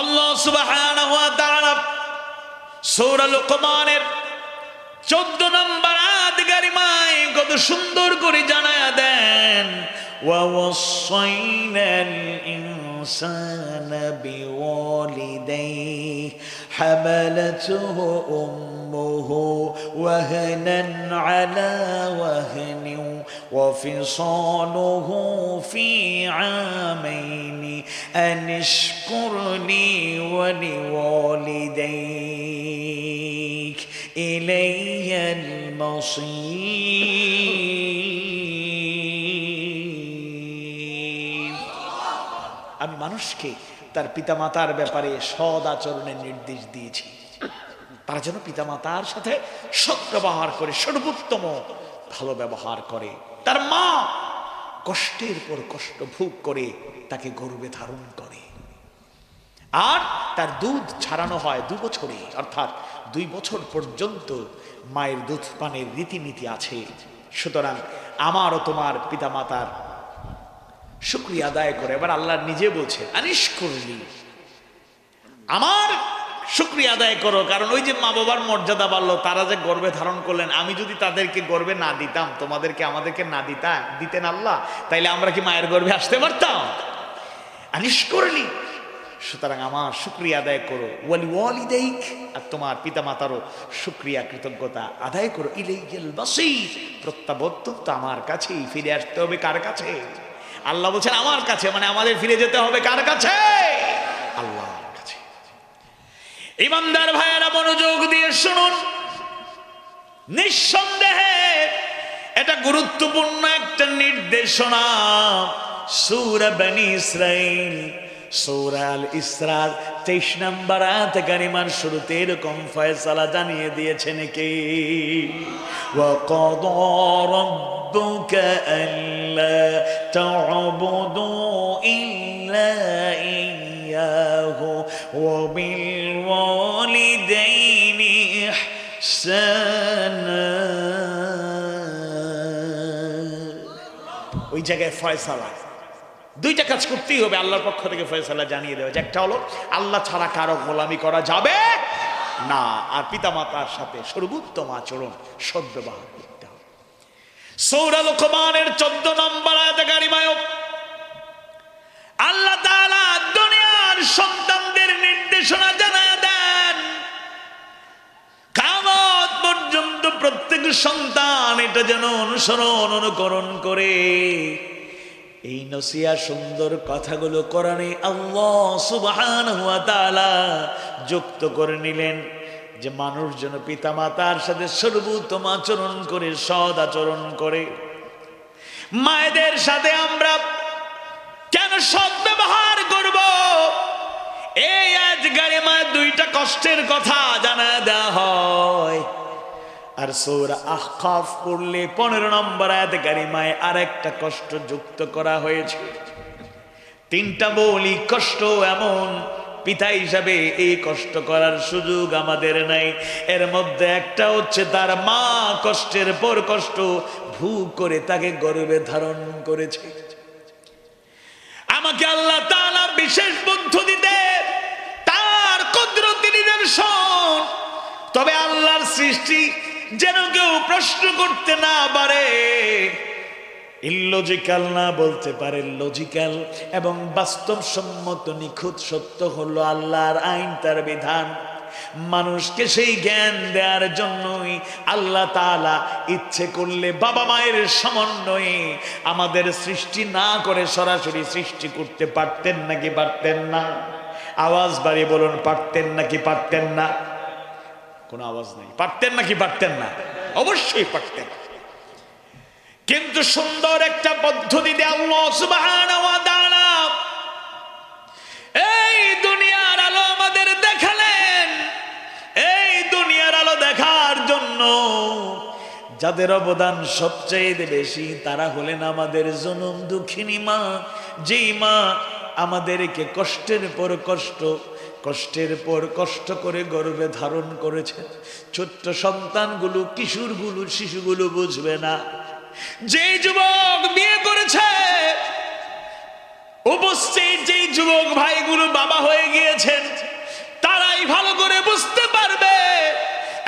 আল্লাহ সুবাহ সূরা লোকমানের 14 নম্বর আদগারি মাই কত সুন্দর করে জানায় দেন। ওয়াসাইনাল ইনসানা বিওয়ালিদাইহি حملته أمه وهنا على وهن وفصاله في عامين أن اشكر لي ولوالديك إلي المصير মানুষকে তার পিতামাতার ব্যাপারে সদ আচরণের নির্দেশ দিয়েছি। তারা যেন পিতামাতার সাথে সৎ ব্যবহার করে, সর্বোত্তম ভালো ব্যবহার করে। তার মা কষ্টের পর কষ্ট ভোগ করে, তাকে গর্বে ধারণ করে। আর তার দুধ ছাড়ানো হয় দু বছরে, অর্থাৎ দুই বছর পর্যন্ত মায়ের দুধ পানের রীতিনীতি আছে। সুতরাং আমারও তোমার পিতামাতার শুক্রিয়া আদায় করে। এবার আল্লাহ নিজে বলছে আনিস করলি। আমার শুক্রিয়া আদায় করো, কারণ ওই যে মা বাবার মর্যাদা বাড়লো, তারা যে গর্বে ধারণ করলেন, আমি যদি তাদেরকে গর্বে না দিতাম, তোমাদেরকে আমাদেরকে না দিতাম দিতেন আল্লাহ, তাইলে আমরা কি মায়ের গর্বে আসতে পারতাম? আনিস করলি। সুতরাং আমার শুক্রিয়া আদায় করো। ওয়ালি ওয়ালি দেখ আর তোমার পিতা মাতারও শুক্রিয়া, কৃতজ্ঞতা আদায় করো। ইলেইল বাসি প্রত্যাবর্তন তো আমার কাছেই, ফিরে আসতে হবে কার কাছে? আল্লাহ বলছেন আমার কাছে মানে আমাদের ফিরে যেতে হবে কার কাছে আল্লাহর কাছে ইমানদার ভাইয়েরা মনোযোগ দিয়ে শুনুন নিঃসন্দেহে এটা গুরুত্বপূর্ণ একটা নির্দেশনা সূরা বনি ইসরাইল সূরা আল ইসরার তেইশ নম্বর আয়াত কারিমার শুরুতে এরকম ফয়সালা জানিয়ে দিয়েছেন কে وقضى ربك ألا تعبدوا إلا إياه وبالوالدين إحسانا ওই জায়গায় ফয়সালা দুইটা কাজ করতেই হবে আল্লাহর পক্ষ থেকে ফয়সালা জানিয়ে দেওয়া যে একটা হলো আল্লাহ ছাড়া কারো গোলামি করা যাবে না আর পিতামাতার সাথে সর্বোত্তম আচরণ সদ্ব্যবহার করতে হবে সৌরা লোকমানের চোদ্দ নম্বর আয়াতে গারিমায়ক আল্লাহ তাআলা দুনিয়ার সন্তানদের নির্দেশনা জানায় দেন। কামত পর্যন্ত প্রত্যেক সন্তান এটা যেন অনুসরণ, অনুকরণ করে। এই নসিয়া সুন্দর কথাগুলো কোরআনে আল্লাহ সুবহানাহু ওয়া তাআলা যুক্ত করে নিলেন। যে মানুষ যেন পিতা মাতার সাথে সর্বোত্তম আচরণ করে সদ আচরণ করে। মায়েদের সাথে আমরা কেন সৎ ব্যবহার করব? এই আজ গাড়ি মায়ের দুইটা কষ্টের কথা জানা দেওয়া হয়। আর সৌরা আহকাফ পড়লে পনেরো নম্বর আয়াত গারিমায় আর একটা কষ্ট যুক্ত করা হয়েছে। তিনটা বলি কষ্ট এমন পিতা হিসাবে এই কষ্ট করার সুযোগ আমাদের নাই। এর মধ্যে একটা হচ্ছে তার মা কষ্টের পর কষ্ট ভু করে তাকে গর্বে ধারণ করেছে। আমাকে আল্লাহ তাআলা বিশেষ পদ্ধতিতে তার কুদরতি নিদর্শন তবে আল্লাহর সৃষ্টি যেন কেউ প্রশ্ন করতে না পারে ইলজিক্যাল না বলতে পারে লজিক্যাল এবং বাস্তবসম্মত নিখুঁত সত্য হলো আল্লাহর আইন, তার বিধান। মানুষকে সেই জ্ঞান দেওয়ার জন্যই আল্লাহ তাআলা ইচ্ছে করলে বাবা মায়ের সমন্বয়ে আমাদের সৃষ্টি না করে সরাসরি সৃষ্টি করতে পারতেন নাকি পারতেন না? আওয়াজ বাড়িয়ে বলুন, পারতেন নাকি পারতেন না? কোনো আওয়াজ নেই। পারতেন নাকি পারতেন না? অবশ্যই পারতেন। কিন্তু সুন্দর একটা পদ্ধতিতে এই দুনিয়ার আলো আমাদের দেখালেন। এই দুনিয়ার আলো দেখার জন্য যাদের অবদান সবচেয়ে বেশি তারা হলেন আমাদের জনম দুঃখিনী মা। যেই মা আমাদেরকে কষ্টের পর কষ্ট, কষ্টের পর কষ্ট করে গর্বে ধারণ করেছে ছোট্ট সন্তানগুলো, কিশোরগুলো, শিশুগুলো বুঝবে না। যে যুবক বিয়ে করেছে, উপস্থিত যে যুবক ভাইগুলো বাবা হয়ে গিয়েছেন, তারাই ভালো করে বুঝতে পারবে,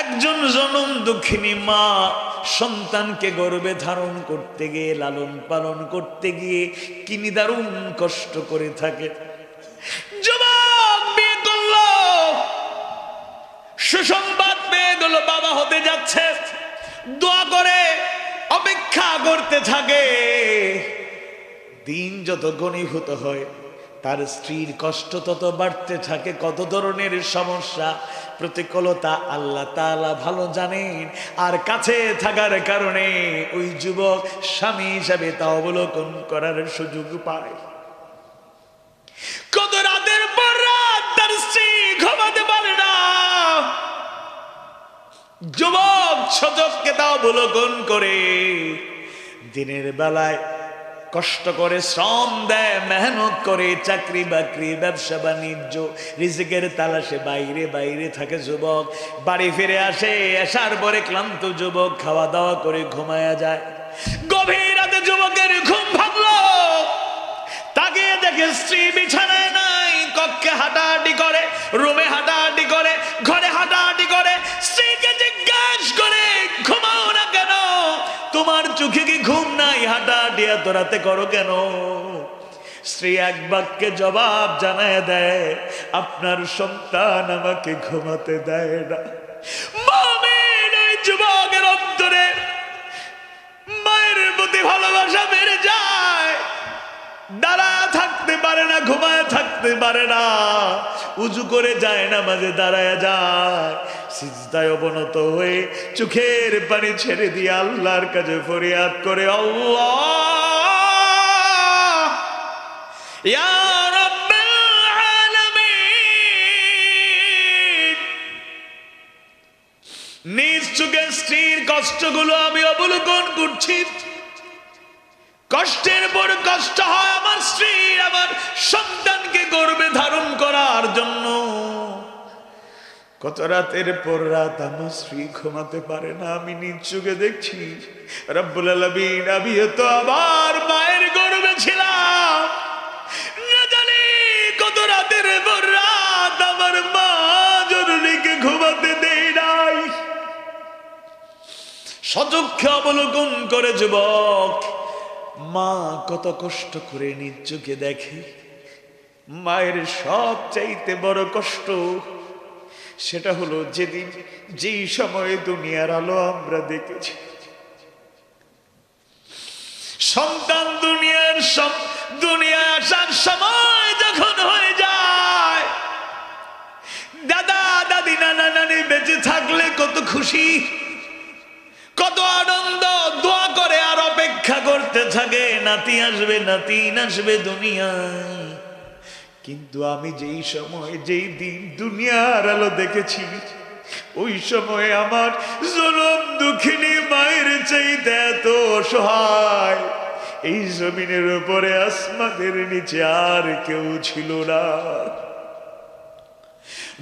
একজন জনম দুঃখিনী মা সন্তানকে গর্বে ধারণ করতে গিয়ে, লালন পালন করতে গিয়ে কিনি দারুণ কষ্ট করে থাকে। যুবক বিয়ে করল, সুসংবাদ পেয়ে গেল, বাবা হতে যাচ্ছে। দোয়া করে করতে থাকে। দিন যত ঘনীভূত হয়, তার স্ত্রীর কষ্ট তত বাড়তে থাকে। কত ধরনের সমস্যা, প্রতিকূলতা আল্লাহ তাআলা ভালো জানেন। আর কাছে থাকার কারণে ওই যুবক স্বামী হিসাবে তা অবলোকন করার সুযোগ পায়। কত রাতের পর রাত তার স্ত্রী ঘুমাতে পারে না। যুবক, সজককে তা অবলোকন করে দিনের বেলায় কষ্ট করে শ্রম দেয়, মেহনত করে, চাকরি বাকরি, ব্যবসা বাণিজ্য, রিজিকের তালাশে বাইরে বাইরে থাকে যুবক। বাড়ি ফিরে আসে আসার পরে ক্লান্ত যুবক খাওয়া দাওয়া করে ঘুমায়া যায়। গভীর রাতে যুবকের ঘুম ভাঙলো। তাকে দেখে স্ত্রী বিছানায় নাই, কক্ষে হাঁটাহাঁটি করে, রুমে হাঁটাহাঁটি চোখে কি ঘুম নাই? হাঁটাহাঁটি এত রাতে করো কেন? স্ত্রী এক বাক্যে জবাব জানায় দেয়, আপনার সন্তান আমাকে ঘুমাতে দেয় না। যুবকের অন্তরে প্রতি ভালোবাসা যায়। দাঁড়া থাকতে পারে না, ঘুমায় থাকতে পারে না। উজু করে যায় না মাঝে দাঁড়ায় যায়। সিজদায় অবনত হয়ে চোখের পানি ছেড়ে দিয়ে আল্লাহর কাছে ফরিয়াদ করে নিজ চোখে স্ত্রীর কষ্টগুলো আমি অবলোকন করছি। কষ্টের পর কষ্ট হয় আমার স্ত্রীর, আমার সন্তানকে গর্বে ধারণ করার জন্য। কত রাতের পর রাত আমার স্ত্রী ঘুমাতে পারে না, আমি নিজ চোখে দেখছি, রব্বুল আলামিন, আমি তো আবার মায়ের গর্বে ছিলাম। কত রাতের পর রাত আমার মা জরুরিকে ঘুমাতে দেয় নাই। সচক্ষে অবলোকন করে যুবক, মা কত কষ্ট করে নিজ দেখে, মায়ের সব চাইতে বড় কষ্ট সেটা হলো যেদিন, যেই সময়ে দুনিয়ার আলো আমরা দেখেছি। সন্তান দুনিয়ার দুনিয়া আসার সময় যখন হয়ে যায়, দাদা, দাদি, নানা, নানি বেঁচে থাকলে কত খুশি, কত আনন্দ, দোয়া করে আর অপেক্ষা করতে থাকে, নাতি আসবে নাতি আসবে দুনিয়ায়। কিন্তু আমি যেই সময়, যেই দিন দুনিয়ার আলো দেখেছি, ওই সময় আমার জনম দুঃখিনী মায়ের চাইতে এত সহায় এই জমিনের উপরে আসমানের নিচে আর কেউ ছিল না।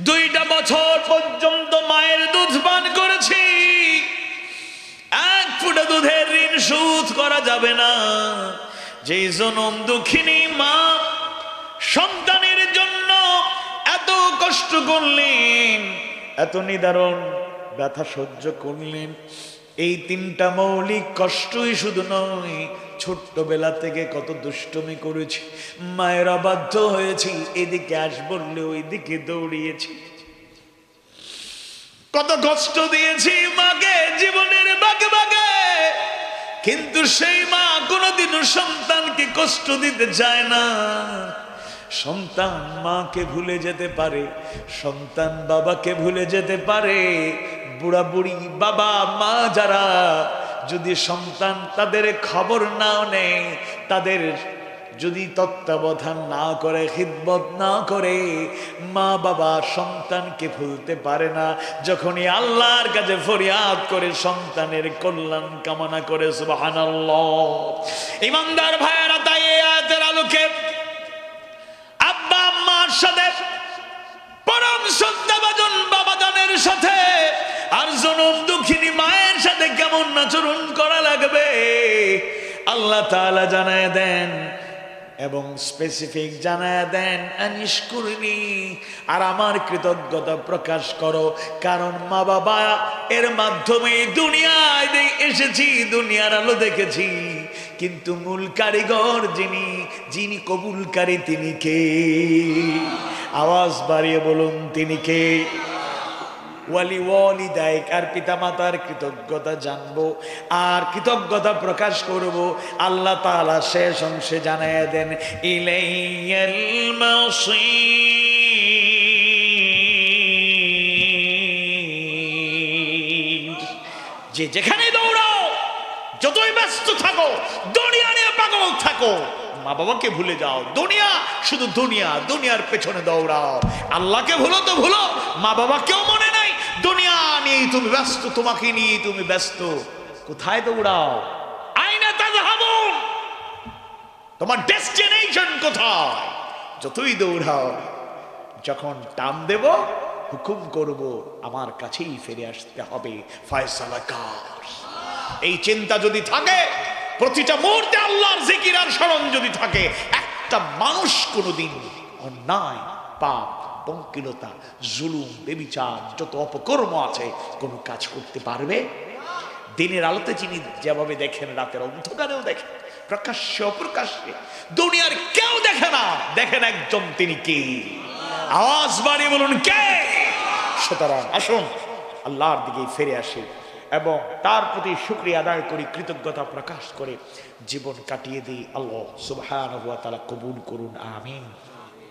দুইটা বছর পর্যন্ত মায়ের দুধ পান করেছি। এক ফুটা দুধের ঋণ শোধ করা যাবে না। যে জনম দুঃখিনী মা সন্তানের জন্য এত কষ্ট করলেন, এত নিদারণ ব্যথা সহ্য করলেন। এই তিনটা মৌলিক কষ্টই শুধু নয়, ছোট্টবেলা থেকে কত দুষ্টমি করেছি, মায়ের অবাধ্য হয়েছি, এদিকে আস বললে ওইদিকে দৌড়িয়েছি। কত কষ্ট দিয়েছি মাকে জীবনের বাগে বাগে, কিন্তু সেই মা কোনোদিনও সন্তানকে কষ্ট দিতে চায় না। সন্তান মাকে ভুলে যেতে পারে, সন্তান বাবাকে ভুলে যেতে পারে, বুড়া বুড়ি বাবা, মা যারা যদি সন্তান তাদের খবর নাও নেয়, তাদের যদি তত্ত্বাবধান না করে, খিদমত না করে, মা বাবা সন্তানকে ভুলতে পারে না। যখনই আল্লাহর কাছে ফরিয়াদ করে সন্তানের কল্যাণ কামনা করে, সুবহানাল্লাহ। ইমানদার ভাইয়েরা, তাই আলোকে সাথে, পরম শ্রদ্ধাভাজন বাবাজানের সাথে, আর জনম দুঃখিনী মায়ের সাথে কেমন আচরণ করা লাগবে? আল্লাহ জানায় দেন, এবং স্পেসিফিক জানায় দেন করিনি, আর আমার কৃতজ্ঞতা প্রকাশ করো, কারণ মা বাবা এর মাধ্যমে দুনিয়ায় এসেছি, দুনিয়ার আলো দেখেছি। কিন্তু মূল কারিগর যিনি যিনি কবুলকারী তিনি কে? আওয়াজ বাড়িয়ে বলুন, তিনি কে? ওয়ালি দায়ক আর কৃতজ্ঞতা জানব, আর কৃতজ্ঞতা প্রকাশ করব। আল্লাহ তাআলা শেষ অংশে জানায় দেন, ইলাইয়াল যে যেখানে দৌড়াও যতই ব্যস্ত থাকো, দুনিয়া নিয়ে পাগল থাকো। মা বাবাকে ভুলে যাও। দুনিয়া শুধু দুনিয়া, দুনিয়ার পেছনে দৌড়াও। আল্লাহকে ভুলো তো ভুলো, মা বাবাকেও মনে নাই। দুনিয়া নিয়ে তুমি ব্যস্ত, তোমাকে নিয়ে তুমি ব্যস্ত। কোথায় দৌড়াও? আইনা তাজহাবুন তোমার ডেস্টিনেশন কোথায়? যতই দৌড়াও, যখন টান দেব, হুকুম করব, আমার কাছেই ফিরে আসতে হবে। ফয়সালা কার। এই চিন্তা যদি থাকে, প্রতিটা মুহূর্তে আল্লাহর জিকির আর স্মরণ যদি থাকে, একটা মানুষ কোনোদিন অন্যায়, পাপ, পঙ্কিলতা, জুলুম, বেবিচার, যত অপকর্ম আছে, কোনো কাজ করতে পারবে? দিনের আলোতে যিনি যেভাবে দেখেন, রাতের অন্ধকারেও দেখেন, প্রকাশ্যে, অপ্রকাশ্যে, দুনিয়ার কেউ দেখে না। দেখেন একজন, তিনি কে? আওয়াজ বাড়িয়ে বলুন, কে? সুতরাং আসুন, আল্লাহর দিকে ফিরে আসি। এবং তার প্রতি শুক্রিয়া আদায় করি, কৃতজ্ঞতা প্রকাশ করে জীবন কাটিয়ে দিই। আল্লাহ সুবহানাহু ওয়া তাআলা কবুল করুন, আমিন।